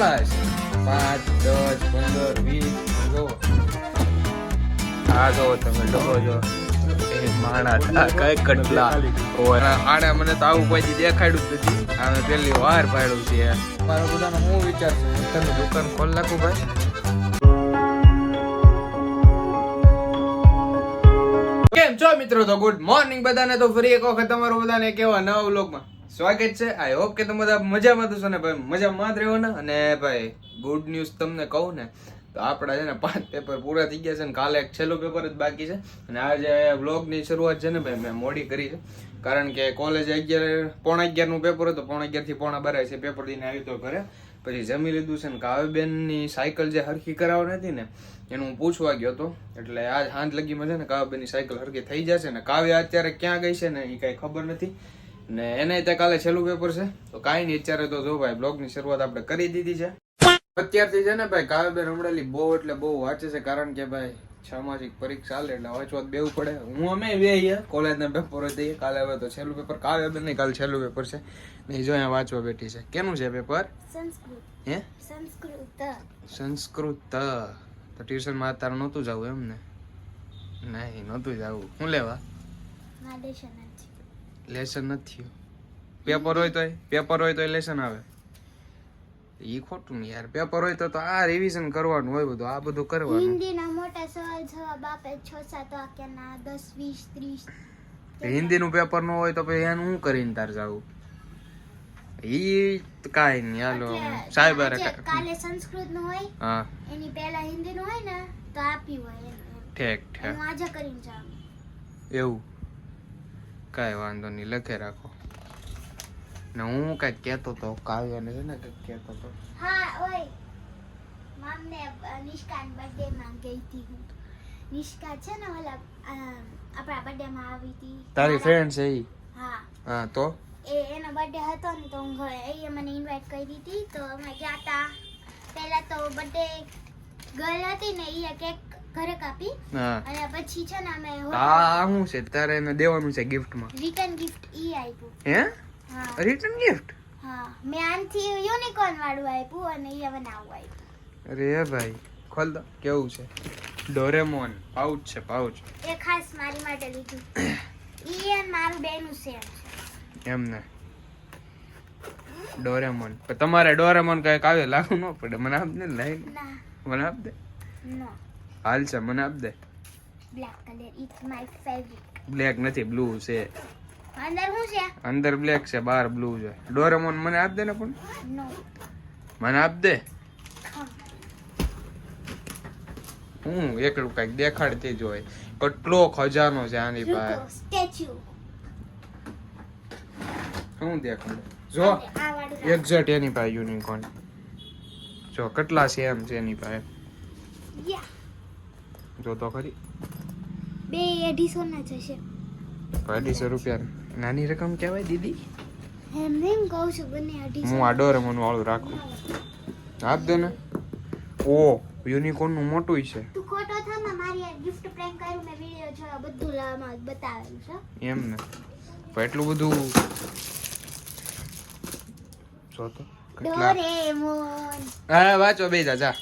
કેટલા હશે પાંચ, દસ, પંદર જો. આ જો તમે ડબો જો. આને આવું દેખાડ્યું નથી. આમે પહેલી વાર પાડ્યું છે. મારો બધાનો હું વિચાર છે દુકાન ખોલ નાખું ભાઈ. કેમ છો મિત્રો? તો ગુડ મોર્નિંગ બધાને. તો ફરી એક વખત તમારું બધાને કેવા નવા વ્લોગમાં સ્વાગત છે. આઈ હોપ કે તમે બધા મજામાં છો ને ભાઈ. મજામાં જ રહેવાના અને ભાઈ ગુડ ન્યૂઝ તમને કહું ને, તો આપણા છે ને પાંચ પેપર પૂરા થઈ ગયા છે ને કાલે એક છેલ્લું પેપર જ બાકી છે. અને આજે વ્લોગની શરૂઆત છે ને ભાઈ, મેં મોડી કરી છે. કારણ કે કોલેજ અગિયાર, પોણા અગિયારનું પેપર હતું. પોણા અગિયારથી પોણા બાર છે પેપર દઈને આવ્યો તો ઘરે. પછી જમી લીધું છે ને કાવ્યબેનની સાયકલ જે હરખી કરાવવાની હતી ને, એનું હું પૂછવા ગયો હતો. એટલે આજ હાંજ લગીમાં છે ને કાવ્યબેનની સાયકલ હરખી થઈ જશે ને? કાવ્ય અત્યારે ક્યાં ગઈ છે ને એ કાંઈ ખબર નથી. ને એને તે કાલે છેલ્લું પેપર છે. તો કાંઈ નહીં અત્યારે તો જો ભાઈ બ્લોગની શરૂઆત આપણે કરી દીધી છે. અત્યારથી છે ને ભાઈ કાવ્યબેન રમડેલી બહુ એટલે બહુ વાંચે છે કારણ કે ભાઈ સામાજિક પરીક્ષા ચાલે એટલે વાંચવા બેવું પડે. હું અમે બે અહીંયા કોલેજના પેપર દઈએ કાલે હવે તો છેલ્લું પેપર કાવ્યબેન નહીં કાલે છેલ્લું પેપર છે. ને ઈ જો અહીંયા વાંચવા બેઠી છે. કેનું છે પેપર સંસ્કૃત. હે? સંસ્કૃત. સંસ્કૃત. તો ટ્યુશનમાં અત્યારે નહોતું જવું એમ ને? નહીં નહોતું જવું. શું લેવા? મારે લેસન નથી પેપર હોય તોય પેપર હોય તોય લેસન આવે. એ ખોટું યાર પેપર હોય તો તો આ રિવિઝન કરવાનું હોય બધું આ બધું કરવાનું. હિન્દીના મોટા સવાલ જવાબ આપે છ સાત વાક્યના દસ વીસ ત્રીસ. હિન્દીનું પેપર ન હોય તો પછી એનું શું કરીને તાર જાવું ઈ કાંઈ નહીં હાલો સાહેબ કાલે સંસ્કૃતનું હોય હા. એની પહેલા હિન્દી નું હોય ને તો આપી હોય. ઠેક ઠેક. હું આજે કરીને જાઉં. એવું. કાંઈ વાંધો નહીં લખે રાખો. ને હું કાંઈક કહેતો તો કાવ્યને છે ને કંઈક કહેતો તો. હા ઓય. મામને અ, નિષ્કાન બર્થડે માં ગઈ હતી હું. નિષ્કા છે ને ઓલા આપણા બર્થડે માં આવી હતી. તારી ફ્રેન્ડ છે ઈ? હા. હા તો? એ એનો બર્થડે હતો ને તો હું ઘરે એ મને ઇન્વાઇટ કરી હતી. તો અમે ગયા હતા પહેલા તો બર્થડે ગર્લ હતી ને એ કેક ઘરે કાપી. અને પછી છે ને અમે હા શું છે? તારે એને દેવાનું છે ગિફ્ટમાં રિટર્ન ગિફ્ટ ઈ આપ્યું હે? હા. રિટર્ન ગિફ્ટ હા. મેં આનથી યુનિકોર્ન વાળું આપ્યું અને એ હવે નાવું આપ્યું અરે ભાઈ ખોલ દો કેવું છે? ડોરેમોન પાઉચ છે પાઉચ એ ખાસ મારી માટે લીધું. ઈ અને મારું બેનું સેમ છે. એમને ડોરેમોન તમારે ડોરેમોન કઈ કાવ્ય લાગુ ન પડે. મને આપ દે ને. લઈ ના મને આપ દે નો. હાલ છે મને આપ દે. Black colour it's my favourite black નથી બ્લુ છે. અંદર શું છે? અંદર બ્લેક છે બહાર બ્લુ છે. ડોરેમોન મને આપ દે ને પણ? નો મને આપ દે? હું. એકલું કંઈક દેખાડતી જ હોય. કેટલો ખજાનો છે આની પાસે. સ્ટેચ્યુ શું દેખાડે. જો આ એક્ઝેક્ટ એની પાસે યુનિકોર્ન જો કેટલા છે એમ છે એની પાસે. યા જો તો ખરી? બે અઢીસો ના જશે અઢીસો રૂપિયા. નાની રકમ કહેવાય દીદી? એમ એમ કહું છું બંને અઢીસો. હું આડો ડોરેમોન વાળું રાખું. આપ દે ને. ઓ યુનિકોર્નનું મોટું છે. તું ખોટો થા માં મારી ગિફ્ટ પ્રેન્ક કર્યું મે વિડિયો જોયો બધું લામાં બતાવેલું છે. એમ ને. પણ એટલું બધું જો તો ડોરેમોન. હા વાંચો બે જા.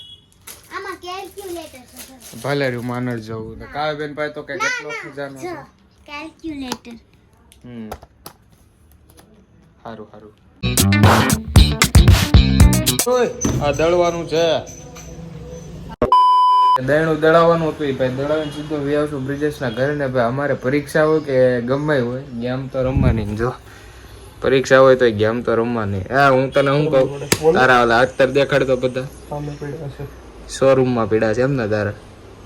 કેલ્ક્યુલેટર છે. ભલે રહ્યું માનર જવું ને. કાવ્યબેન પાસે તો કઈ કેટલો ના. ખજાનો છે કેલ્ક્યુલેટર હમ. સારું સારું આ દળવાનું છે. દયણું દળાવવાનું હતું ભાઈ. દળાવીને સીધો વી આવશું બ્રિજેશના ઘરે ને ભાઈ. અમારે પરીક્ષા હોય કે ગમે હોય ગેમ તો રમવાની જો. પરીક્ષા હોય તો ગેમ તો રમવાની. હા હું તને હું કહું? તારા ઓલા અત્તર દેખાડતો બધા. છે શોરૂમમાં પીડા છે એમને તારે?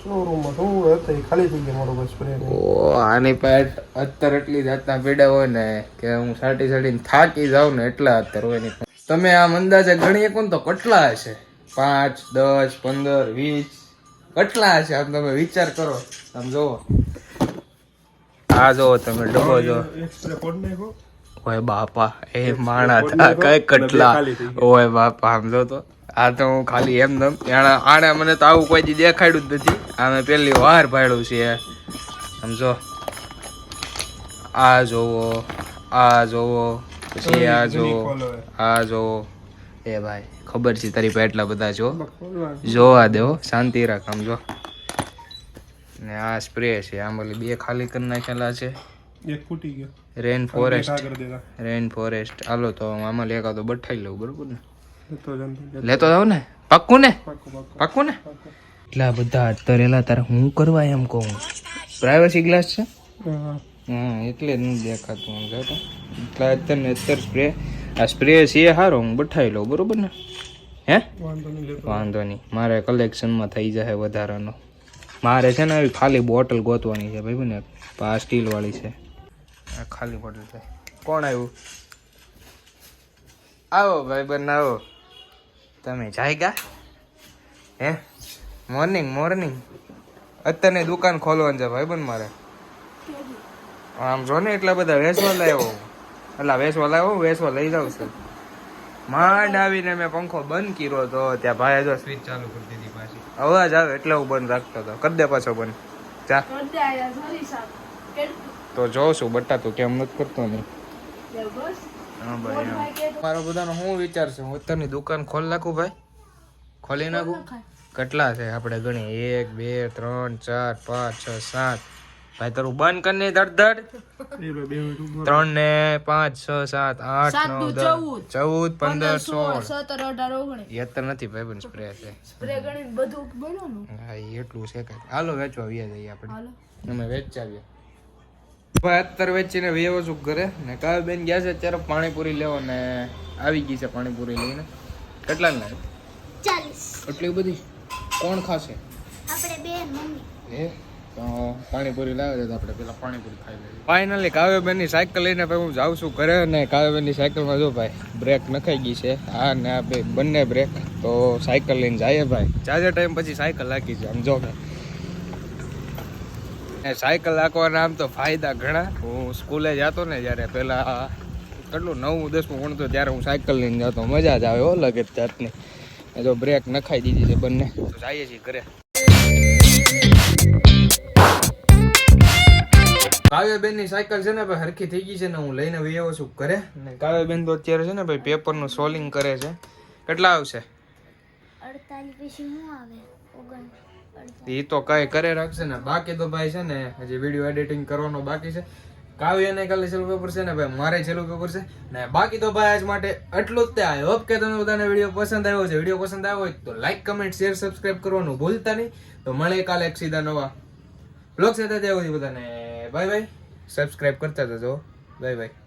શોરૂમમાં શું હતા ખાલી થઈ ગયા મારો બસ સ્પ્રે ઓ આની પાસે અત્તર એટલી જાતના પીડા હોય ને કે હું સાટી સાટીને થાકી જાઉં ને એટલા અત્તર હોયની તમે આમ અંદાજે ગણી શકો તો કેટલા હશે? પાંચ દસ પંદર વીસ? કેટલા હશે? આમ તમે વિચાર કરો. આમ જોવો આ જોવો તમે ડબ્બો જો ઓય બાપા એ માણા કઈ કટલા? ઓય બાપા આમ જો તો. આ તો હું ખાલી એમ નમ આણે આણે મને તો આવું કોઈ દેખાડ્યું જ નથી. આમે પહેલી વાર પાડ્યું છે. સમજો આ જોવો. આ જોવો. પછી આ જોવો. આ જોવો. એ ભાઈ ખબર છે તારી પાસે એટલા બધા જો જોવા દેવો શાંતિ રાખ આમ જો. ને આ સ્પ્રે છે. આમ ઓલી બે ખાલી કરી નાખેલા છે. એક ફૂટી ગયો. રેન ફોરેસ્ટ રેન ફોરેસ્ટ હાલો તો આમાં લેખા તો બઠાઈ લઉં બરોબર ને? લેતો જાવ ને. પાક્કું ને? પાકો પાકો પાક્કું ને? એટલા બધા તરેલા તારે હું કરવા એમ કહું? પ્રાઇવસી ગ્લાસ છે? હા. એટલે જ દેખાતું આમ જોતો એટલે અત્યારે અત્યારે સ્પ્રે આ સ્પ્રે છે સારો હું બઠાઈ લઉં બરોબર ને? હે? વાંધો નહીં મારે કલેક્શનમાં થઈ જશે વધારાનો. મારે છે ને ખાલી બોટલ ગોતવાની છે ભાઈ ને આ સ્ટીલવાળી છે. આ ખાલી બોટલ છે. કોણ આવ્યું? આવો ભાઈ બન આવો. તમે જાયગા? હે? મોર્નિંગ મોર્નિંગ અત્યારની દુકાન ખોલવાની છે ભાઈ બન મારે. આમ જો ને એટલા બધા વેસવા લાવ્યો એટલા વેસવા લાવ્યો વેસવા લઈ જાઉં છું. માંડ આવીને મેં પંખો બંધ કર્યો હતો ત્યાં ભાઈ જો સ્વિચ ચાલુ કરી દીધી પાછી. અવાજ આવે એટલે હું બંધ રાખતો હતો. કરી દે પાછો બંધ. જા. તો જોઉં છું બટ્ટા તું કેમ નથી કરતો નહીં હા ભાઈ મારો બધાનો શું વિચાર છે હું અત્યારની દુકાન ખોલી નાખું ભાઈ? ખોલી નાખું? કેટલા છે? આપણે ગણી એક બે ત્રણ ચાર પાંચ છ સાત. ભાઈ તારું બંધ કરી નહીં ધડ ધડ. એ ભાઈ બે મિનિટ ઊભો ત્રણ ને પાંચ છ સાત આઠ નવ દસ. ચૌદ. પંદર સોળ. સત્તર અઢાર ઓગણીસ. એ નથી ભાઈ પણ સ્પ્રે છે. સ્પ્રે ગણીને બધું બોલો હા એટલું છે કઈ હાલો વેચવા વ્યા જઈએ આપણે. અમે વેચાવીએ. અત્યારે વેચીને વેવો છું ઘરે ને કાવ્ય બેન ગયા છે અત્યારે પાણીપુરી લેવો ને આવી ગઈ છે પાણીપુરી લઈને. કેટલા લાવે ચાલીસ. એટલી બધી? કોણ ખાશે? આપણે બે મમ્મી. એ તો પાણીપુરી લાવે છે તો આપણે પેલા પાણીપુરી ખાઈ લઈએ. ફાઇનલી કાવ્યબેનની સાયકલ લઈને ભાઈ હું જાઉં છું ઘરે ને કાવ્યબેનની સાયકલમાં જો ભાઈ બ્રેક નખાઈ ગઈ છે. આ ને આ બે બંને બ્રેક તો સાયકલ લઈને જઈએ ભાઈ. જાજે ટાઈમ પછી સાયકલ લાગી છે આમ જો ભાઈ. સાયકલ હાંકવાના આમ તો ફાયદા ઘણા. હું સ્કૂલે જતો ને જ્યારે પહેલાં કેટલું નવમું, દસમું ભણતો ત્યારે હું સાયકલ લઈને જતો. મજા જ આવે અલગ જ જાતની. જો બ્રેક નખાઈ દીધી છે બંને. તો જઈએ છીએ ઘરે. કાવ્યબેનની સાયકલ છે ને ભાઈ હરખી થઈ ગઈ છે ને હું લઈને આવ્યો છું ઘરે. ને કાવ્યબેન તો અત્યારે છે ને ભાઈ પેપરનું સોલિંગ કરે છે. કેટલા આવશે? અડતાલીસ પછી શું આવે? ઓગણ એ તો કઈ કરે રાખશે ને. બાકી તો ભાઈ છે ને, હજી વીડિયો એડિટિંગ કરવાનો બાકી છે. કાવ્યને કાલે છેલ્લું પેપર છે ને ભાઈ, મારે છેલ્લું પેપર છે. ને બાકી તો ભાઈ આજ માટે એટલું જ તે. આઈ હોપ કે તમને બધાને વીડિયો પસંદ આવ્યો છે. વીડિયો પસંદ આવ્યો હોય તો લાઈક કમેન્ટ શેર સબસ્ક્રાઇબ કરવાનું ભૂલતા નહીં. તો મળે કાલે એક સીધા નવા બ્લોગ સાથે. ત્યાં બધાને બાય બાય સબસ્ક્રાઇબ કરતા જજો. Bye bye